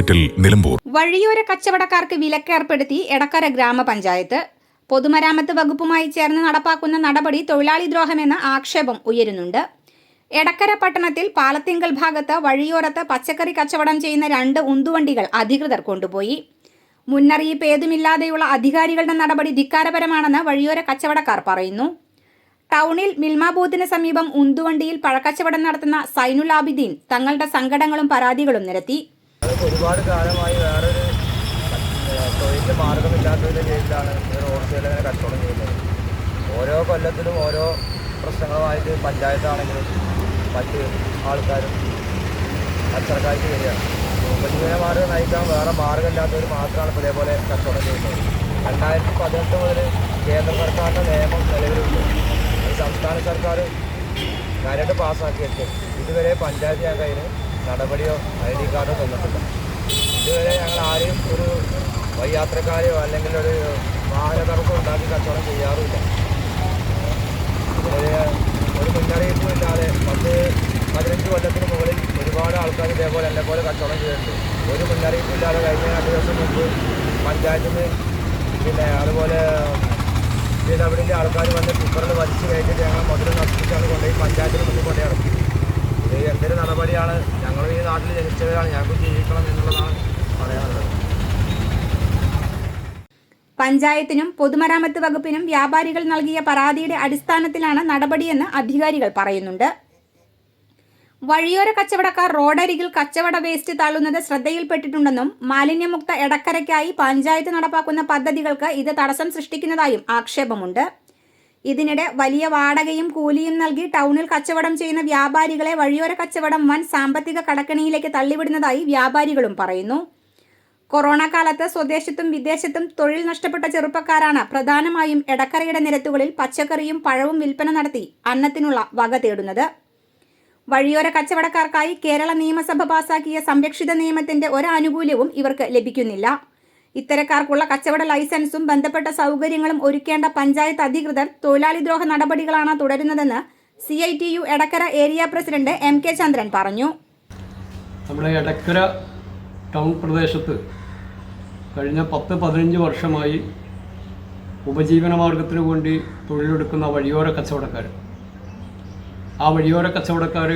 Hospital Nilambur. വഴിയോര കച്ചവടക്കാർക്ക് വിലക്കേർപ്പെടുത്തി എടക്കര ഗ്രാമപഞ്ചായത്ത്. പൊതുമരാമത്ത് വകുപ്പുമായി ചേർന്ന് നടപ്പാക്കുന്ന നടപടി തൊഴിലാളി ദ്രോഹമെന്ന ആക്ഷേപം ഉയരുന്നുണ്ട്. എടക്കര പട്ടണത്തിൽ പാലത്തിങ്കൽ ഭാഗത്ത് വഴിയോരത്ത് പച്ചക്കറി കച്ചവടം ചെയ്യുന്ന രണ്ട് ഉന്തുവണ്ടികൾ അധികൃതർ കൊണ്ടുപോയി. മുന്നറിയിപ്പ് ഏതുമില്ലാതെയുള്ള അധികാരികളുടെ നടപടി ധിക്കാരപരമാണെന്ന് വഴിയോര കച്ചവടക്കാർ പറയുന്നു. ടൗണിൽ മിൽമ ബൂത്തിന് സമീപം ഉന്തുവണ്ടിയിൽ പഴക്കച്ചവടം നടത്തുന്ന സൈനുൽ ആബിദ്ദീൻ തങ്ങളുടെ സങ്കടങ്ങളും പരാതികളും നിരത്തി. അതൊക്കെ ഒരുപാട് കാലമായി വേറൊരു തൊഴിലിന്റെ മാർഗമില്ലാത്തതിന്റെ പേരിലാണ് ഈ റോഡ് ഇങ്ങനെ കച്ചവടം ചെയ്യുന്നത്. ഓരോ കൊല്ലത്തിലും ഓരോ പ്രശ്നങ്ങളുമായിട്ട് പഞ്ചായത്താണെങ്കിലും മറ്റ് ആൾക്കാരും കച്ചവടക്കാർക്ക് വരികയാണ് ഉപജീവനമാർഗം നയിക്കാൻ വേറെ മാർഗമില്ലാത്തവർ മാത്രമാണ് ഇതേപോലെ കച്ചവടം ചെയ്യുന്നത്. രണ്ടായിരത്തി പതിനെട്ട് മുതൽ കേന്ദ്ര സർക്കാരിന്റെ നിയമം നിലവിലുണ്ട്. സംസ്ഥാന സർക്കാർ കാര്യമായിട്ട് പാസ്സാക്കിയിട്ട് ഇതുവരെ പഞ്ചായത്ത് ഞാൻ അതിന് നടപടിയോ ഐ ഡി കാർഡോ തന്നിട്ടില്ല. ഇതുവരെ ഞങ്ങൾ ആരെയും ഒരു വൈയാത്രക്കാരെയോ അല്ലെങ്കിൽ ഒരു വാഹനതടസ്സം ഉണ്ടാക്കി കച്ചവടം ചെയ്യാറുമില്ല. ഒരു മുന്നറിയിപ്പും ഇല്ലാതെ പത്ത് പതിനഞ്ച് കൊല്ലത്തിന് മുകളിൽ ഒരുപാട് ആൾക്കാർ ഇതേപോലെ എന്നെ പോലെ കച്ചവടം ചെയ്തിട്ടുണ്ട്. ഒരു മുന്നറിയിപ്പും ഇല്ലാതെ കഴിഞ്ഞ രണ്ട് ദിവസം മുമ്പ് പഞ്ചായത്തിൽ പിന്നെ അതുപോലെ പിന്നവിടിന്റെ ആൾക്കാർ വന്ന് കുക്കറിൽ വലിച്ചു കഴിഞ്ഞിട്ട് ഞങ്ങൾ മുതൽ നശിപ്പിച്ചാണ് കൊണ്ടുപോയി പഞ്ചായത്തിന് മുന്നിൽ കൊണ്ടുപോയി ഇറക്കി ഇത് എന്തൊരു നടപടിയാണ്? ഞങ്ങൾ ഈ നാട്ടിൽ ജനിച്ചവരാണ്. ഞങ്ങൾക്ക് ജീവിക്കണം എന്നുള്ളതാണ് പറയാനുള്ളത്. പഞ്ചായത്തിനും പൊതുമരാമത്ത് വകുപ്പിനും വ്യാപാരികൾ നൽകിയ പരാതിയുടെ അടിസ്ഥാനത്തിലാണ് നടപടിയെന്ന് അധികാരികൾ പറയുന്നുണ്ട്. വഴിയോര കച്ചവടക്കാർ റോഡരികിൽ കച്ചവട വേസ്റ്റ് തള്ളുന്നത് ശ്രദ്ധയിൽപ്പെട്ടിട്ടുണ്ടെന്നും മാലിന്യമുക്ത എടക്കരയ്ക്കായി പഞ്ചായത്ത് നടപ്പാക്കുന്ന പദ്ധതികൾക്ക് ഇത് തടസ്സം സൃഷ്ടിക്കുന്നതായും ആക്ഷേപമുണ്ട്. ഇതിനിടെ വലിയ വാടകയും കൂലിയും നൽകി ടൗണിൽ കച്ചവടം ചെയ്യുന്ന വ്യാപാരികളെ വഴിയോര കച്ചവടം വൻ സാമ്പത്തിക കടക്കണിയിലേക്ക് തള്ളിവിടുന്നതായി വ്യാപാരികളും പറയുന്നു. കൊറോണ കാലത്ത് സ്വദേശത്തും വിദേശത്തും തൊഴിൽ നഷ്ടപ്പെട്ട ചെറുപ്പക്കാരാണ് പ്രധാനമായും എടക്കരയുടെ നിരത്തുകളിൽ പച്ചക്കറിയും പഴവും വിൽപ്പന നടത്തി അന്നത്തിനുള്ള വക തേടുന്നത്. വഴിയോര കച്ചവടക്കാർക്കായി കേരള നിയമസഭ പാസാക്കിയ സംരക്ഷിത നിയമത്തിന്റെ ഒരാനുകൂല്യവും ഇവർക്ക് ലഭിക്കുന്നില്ല. ഇത്തരക്കാർക്കുള്ള കച്ചവട ലൈസൻസും ബന്ധപ്പെട്ട സൗകര്യങ്ങളും ഒരുക്കേണ്ട പഞ്ചായത്ത് അധികൃതർ തൊഴിലാളി ദ്രോഹ നടപടികളാണ് തുടരുന്നതെന്ന് C I T U Edakkara area president M K Chandran പറഞ്ഞു. നമ്മുടെ എടക്കര ടൗൺ പ്രദേശത്ത് കഴിഞ്ഞ പത്ത് പതിനഞ്ച് വർഷമായി ഉപജീവന മാർഗത്തിനു വേണ്ടി തൊഴിലെടുക്കുന്ന വഴിയോര കച്ചവടക്കാർ. ആ വഴിയോര കച്ചവടക്കാർ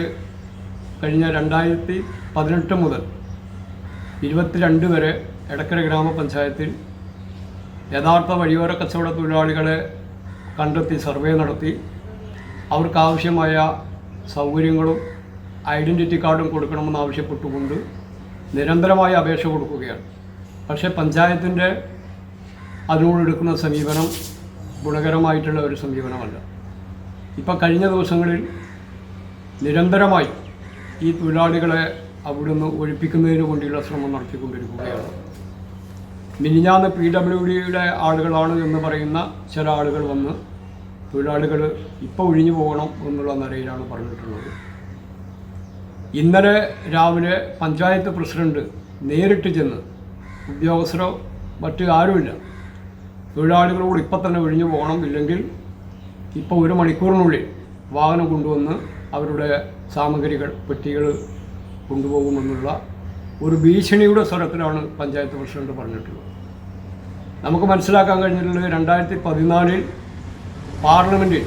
കഴിഞ്ഞ രണ്ടായിരത്തി പതിനെട്ട് മുതൽ ഇരുപത്തിരണ്ട് വരെ എടക്കര ഗ്രാമപഞ്ചായത്തിൽ യഥാർത്ഥ വഴിയോര കച്ചവട തൊഴിലാളികളെ കണ്ടെത്തി സർവേ നടത്തി. അവർക്കാവശ്യമായ സൗകര്യങ്ങളും ഐഡന്റിറ്റി കാർഡും കൊടുക്കണമെന്ന് ആവശ്യപ്പെട്ടുകൊണ്ട് നിരന്തരമായി അപേക്ഷ കൊടുക്കുകയാണ്. പക്ഷേ പഞ്ചായത്തിന്റെ അതിനോടെടുക്കുന്ന സമീപനം ഗുണകരമായിട്ടുള്ള ഒരു സമീപനമല്ല. ഇപ്പം കഴിഞ്ഞ ദിവസങ്ങളിൽ നിരന്തരമായി ഈ തൊഴിലാളികളെ അവിടുന്ന് ഒഴിപ്പിക്കുന്നതിന് വേണ്ടിയുള്ള ശ്രമം നടത്തിക്കൊണ്ടിരിക്കുകയാണ്. മിനിഞ്ഞാന്ന് പി ഡബ്ല്യു ഡിയുടെ ആളുകളാണ് എന്ന് പറയുന്ന ചില ആളുകൾ വന്ന് തൊഴിലാളികൾ ഇപ്പോൾ ഒഴിഞ്ഞു പോകണം എന്നുള്ള നിലയിലാണ് പറഞ്ഞിട്ടുള്ളത്. ഇന്നലെ രാവിലെ പഞ്ചായത്ത് പ്രസിഡന്റ് നേരിട്ട് ചെന്ന് ഉദ്യോഗസ്ഥരോ മറ്റു ആരുമില്ല. തൊഴിലാളികളോട് ഇപ്പം തന്നെ ഒഴിഞ്ഞു പോകണം ഇല്ലെങ്കിൽ ഇപ്പോൾ ഒരു മണിക്കൂറിനുള്ളിൽ വാഹനം കൊണ്ടുവന്ന് അവരുടെ സാമഗ്രികൾ പെട്ടികൾ കൊണ്ടുപോകുമെന്നുള്ള ഒരു ഭീഷണിയുടെ സ്വരത്തിലാണ് പഞ്ചായത്ത് പ്രസിഡന്റ് പറഞ്ഞിട്ടുള്ളത്. നമുക്ക് മനസ്സിലാക്കാൻ കഴിഞ്ഞിട്ടുള്ളത് രണ്ടായിരത്തി പതിനാലിൽ പാർലമെന്റിൽ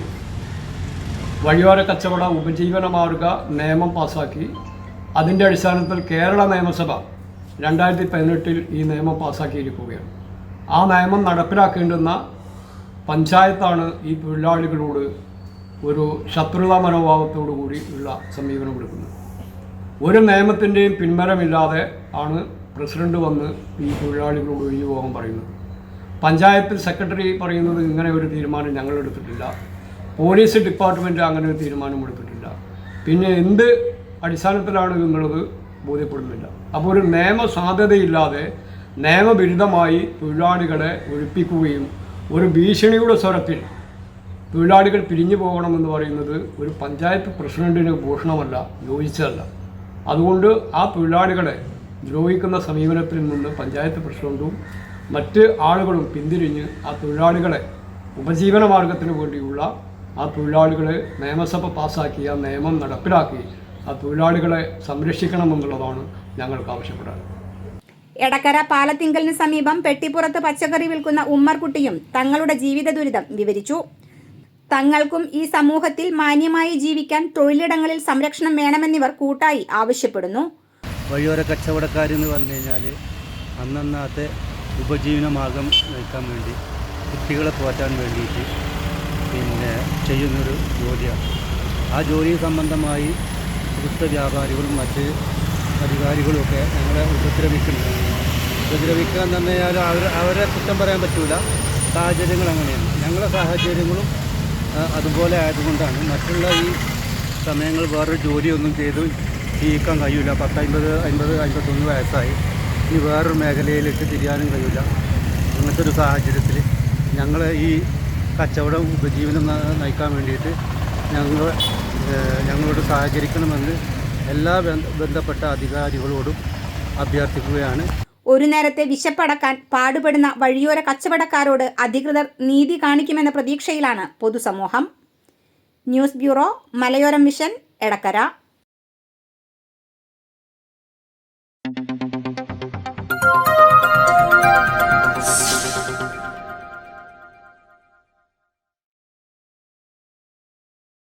വഴിയോര കച്ചവട ഉപജീവന മാർഗ നിയമം പാസാക്കി. അതിന്റെ അടിസ്ഥാനത്തിൽ കേരള നിയമസഭ രണ്ടായിരത്തി പതിനെട്ടിൽ ഈ നിയമം പാസാക്കിയിരിക്കുകയാണ്. ആ നിയമം നടപ്പിലാക്കേണ്ടുന്ന പഞ്ചായത്താണ് ഈ തൊഴിലാളികളോട് ഒരു ശത്രുതാ മനോഭാവത്തോടു കൂടി ഉള്ള സമീപനം എടുക്കുന്നത് ഒരു നിയമത്തിന്റെയും പിന്മരമില്ലാതെ ആണ് പ്രസിഡന്റ് വന്ന് ഈ തൊഴിലാളികളോട് ഒഴിഞ്ഞു പോകാൻ പറയുന്നത്. പഞ്ചായത്തിൽ സെക്രട്ടറി പറയുന്നത് ഇങ്ങനെ ഒരു തീരുമാനം ഞങ്ങൾ എടുത്തിട്ടില്ല. പോലീസ് ഡിപ്പാർട്ട്മെന്റ് അങ്ങനെ ഒരു തീരുമാനം എടുത്തിട്ടില്ല. പിന്നെ എന്ത് അടിസ്ഥാനത്തിലാണ് നിങ്ങളത് ബോധ്യപ്പെടുന്നില്ല. അപ്പോൾ ഒരു നിയമ സാധ്യതയില്ലാതെ നിയമവിരുദ്ധമായി തൊഴിലാളികളെ ഒഴിപ്പിക്കുകയും ഒരു ഭീഷണിയുടെ സ്വരത്തിൽ തൊഴിലാളികൾ പിരിഞ്ഞു പോകണമെന്ന് പറയുന്നത് ഒരു പഞ്ചായത്ത് പ്രസിഡന്റിന് ഭൂഷണമല്ല യോജിച്ചതല്ല. അതുകൊണ്ട് ആ തൊഴിലാളികളെ ദ്രോഹിക്കുന്ന സമീപനത്തിൽ നിന്ന് പഞ്ചായത്ത് പ്രസിഡന്റും മറ്റ് ആളുകളും പിന്തിരിഞ്ഞ് ആ തൊഴിലാളികളെ ഉപജീവന മാർഗത്തിന് വേണ്ടിയുള്ള ആ തൊഴിലാളികളെ നിയമസഭ പാസ്സാക്കിയ നിയമം നടപ്പിലാക്കി ആ തൊഴിലാളികളെ സംരക്ഷിക്കണമെന്നുള്ളതാണ് ഞങ്ങൾക്ക് ആവശ്യപ്പെടാറ് എടക്കര പാലത്തിങ്കലിന് സമീപം പെട്ടിപ്പുറത്ത് പച്ചക്കറി വിൽക്കുന്ന ഉമ്മർകുട്ടിയും തങ്ങളുടെ ജീവിത ദുരിതം വിവരിച്ചു. തങ്ങൾക്കും ഈ സമൂഹത്തിൽ മാന്യമായി ജീവിക്കാൻ തൊഴിലിടങ്ങളിൽ സംരക്ഷണം വേണമെന്നിവർ കൂട്ടായി ആവശ്യപ്പെടുന്നു. വഴിയോര കച്ചവടക്കാരെന്ന് പറഞ്ഞു കഴിഞ്ഞാൽ അന്നന്നത്തെ ഉപജീവനമാർഗം നയിക്കാൻ വേണ്ടി കുട്ടികളെ പോറ്റാൻ വേണ്ടിയിട്ട് പിന്നെ ചെയ്യുന്നൊരു ജോലിയാണ്. ആ ജോലി സംബന്ധമായി ഇവിടുത്തെ വ്യാപാരികളും മറ്റ് അധികാരികളുമൊക്കെ ഞങ്ങളെ ഉപദ്രവിക്കുന്നുണ്ട്. ഉപദ്രവിക്കുക എന്ന് പറഞ്ഞു കഴിഞ്ഞാൽ അവർ അവരെ കുറ്റം പറയാൻ പറ്റില്ല സാഹചര്യങ്ങൾ അങ്ങനെയാണ്. ഞങ്ങളുടെ സാഹചര്യങ്ങളും അതുപോലെ ആയതുകൊണ്ടാണ് മറ്റുള്ള ഈ സമയങ്ങൾ വേറൊരു ജോലിയൊന്നും ചെയ്ത് ജീവിക്കാൻ കഴിയില്ല. പത്ത് അമ്പത് അൻപത്തൊന്ന് വയസ്സായി. ഇനി വേറൊരു മേഖലയിലേക്ക് തിരിയാനും കഴിയില്ല. അങ്ങനത്തെ ഒരു സാഹചര്യത്തിൽ ഞങ്ങൾ ഈ കച്ചവടം ഉപജീവനം നയിക്കാൻ വേണ്ടിയിട്ട് ഞങ്ങൾ ഞങ്ങളോട് സഹകരിക്കണമെന്ന് എല്ലാ ബന്ധപ്പെട്ട അധികാരികളോടും അഭ്യർത്ഥിക്കുകയാണ്. ഒരു നേരത്തെ വിശപ്പടക്കാൻ പാടുപെടുന്ന വഴിയോര കച്ചവടക്കാരോട് അധികൃതർ നീതി കാണിക്കുമെന്ന പ്രതീക്ഷയിലാണ് പൊതുസമൂഹം. ന്യൂസ് ബ്യൂറോ മലയോരം മിഷൻ എടക്കര.